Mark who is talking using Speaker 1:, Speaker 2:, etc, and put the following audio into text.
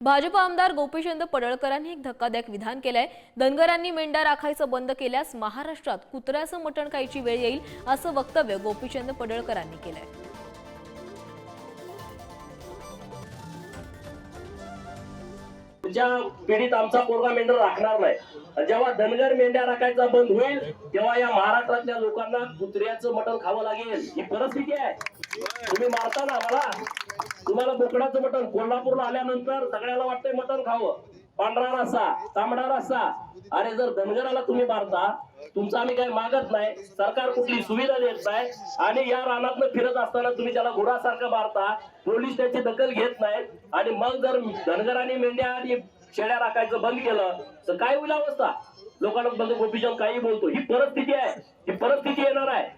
Speaker 1: भाजप आमदार गोपीचंद पडळकरांनी एक धक्कादायक विधान केलंय. धनगरांनी मेंढ्या राखायचं बंद केल्यास महाराष्ट्रात कुत्र्याचं मटण खायची वेळ येईल असं वक्तव्य गोपीचंद पडळकरांनी केलंय.
Speaker 2: पुढच्या पिढीत आमचा पोरगा मेंढर राखणार नाही. जेव्हा धनगर मेंढ्या राखायचा बंद होईल तेव्हा या महाराष्ट्रातल्या लोकांना कुत्र्याचं मटण खावं लागेल. ही परिस्थिती आहे. तुम्ही मारता ना मला तुम्हाला बोकडाचं मटण कोल्हापूरला आल्यानंतर सगळ्याला वाटतंय मटण खावं. पांढरा रस्सा तांबडा रस्सा. अरे जर धनगराला तुम्ही मारता तुमचं आम्ही काही मागत नाही. सरकार कुठली सुविधा देत नाही. आणि या रानातनं फिरत असताना तुम्ही त्याला घोडासारखं मारता पोलीस त्याची दखल घेत नाही. आणि मग जर धनगरांनी मेंढ्या आणि शेळ्या राखायचं बंद केलं तर काय होईल अवस्था? लोकांना बंद गोपीचंद काही बोलतो. ही परिस्थिती आहे. ही परिस्थिती येणार आहे.